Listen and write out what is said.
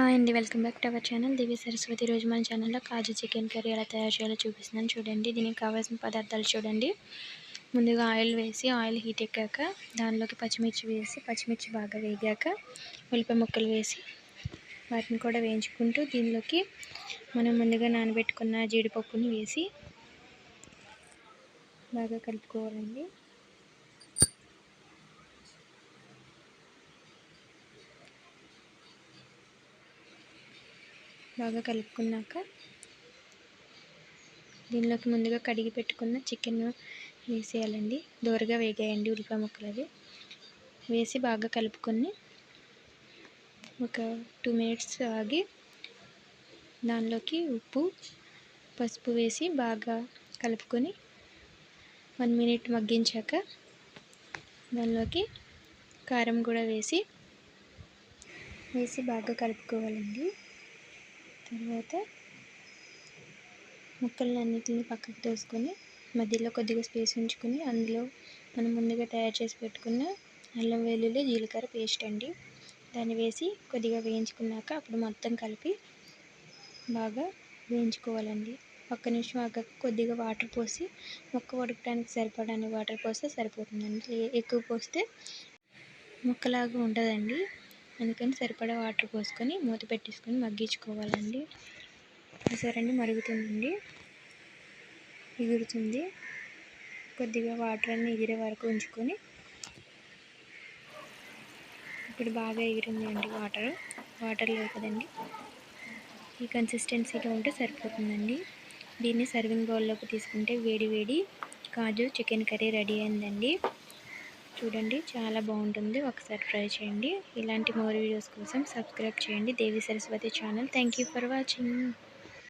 Hi అండి welcome back to our channel Divya Saraswati రోజు మన ఛానల్లో కాజు చికెన్ కర్రీ ఎలా తయారు చేయాలో చూపిస్తున్నాను. చూడండి దీనికి కావాల్సిన పదార్థాలు చూడండి. ముందుగా ఆయిల్ వేసి ఆయిల్ హీట్ ఎక్కాక దానిలోకి పచ్చిమిర్చి వేసి పచ్చిమిర్చి బాగా వేగాక ఉల్లిపాయ ముక్కలు వేసి వాటిని కూడా వేయించుకుంటూ దీనిలోకి మనం ముందుగా నానబెట్టుకున్న జీడిపప్పుని వేసి బాగా కలుపుకోవాలండి. బాగా కలుపుకున్నాక దీనిలోకి ముందుగా కడిగి పెట్టుకున్న చికెన్ వేసేయాలండి. దోరగా వేగాయండి ఉల్లిపాయ ముక్కలు అవి. వేసి బాగా కలుపుకొని ఒక టూ మినిట్స్ ఆగి దానిలోకి ఉప్పు పసుపు వేసి బాగా కలుపుకొని వన్ మినిట్ మగ్గించాక దానిలోకి కారం కూడా వేసి వేసి బాగా కలుపుకోవాలండి. తర్వాత ముక్కలన్నిటిని పక్కకు తోసుకొని మధ్యలో కొద్దిగా స్పేస్ ఉంచుకొని అందులో మనం ముందుగా తయారు చేసి పెట్టుకున్న అల్లం వెల్లుల్లి జీలకర్ర పేస్ట్ అండి. దాన్ని వేసి కొద్దిగా వేయించుకున్నాక అప్పుడు మొత్తం కలిపి బాగా వేయించుకోవాలండి. ఒక్క నిమిషం ఆగాక కొద్దిగా వాటర్ పోసి మొక్క ఉడకడానికి సరిపడానికి వాటర్ పోస్తే సరిపోతుందండి. ఎక్కువ పోస్తే ముక్కలాగా ఉండదండి అందుకని సరిపడా వాటర్ పోసుకొని మూత పెట్టేసుకొని మగ్గించుకోవాలండి. చూసారండి మరుగుతుందండి. ఎగురుతుంది. కొద్దిగా వాటర్ అన్నీ ఎగిరే వరకు ఉంచుకొని ఇప్పుడు బాగా ఎగిరింది అండి వాటర్. వాటర్ లేవు కదండి. ఈ కన్సిస్టెన్సీలో ఉంటే సరిపోతుందండి. దీన్ని సర్వింగ్ బౌల్లోకి తీసుకుంటే వేడి వేడి కాజు చికెన్ కర్రీ రెడీ అయిందండి. చూడండి చాలా బాగుంటుంది. ఒకసారి ట్రై చేయండి. ఇలాంటి మోర్ వీడియోస్ కోసం సబ్స్క్రైబ్ చేయండి. Devi Saraswati channel. Thank you for watching.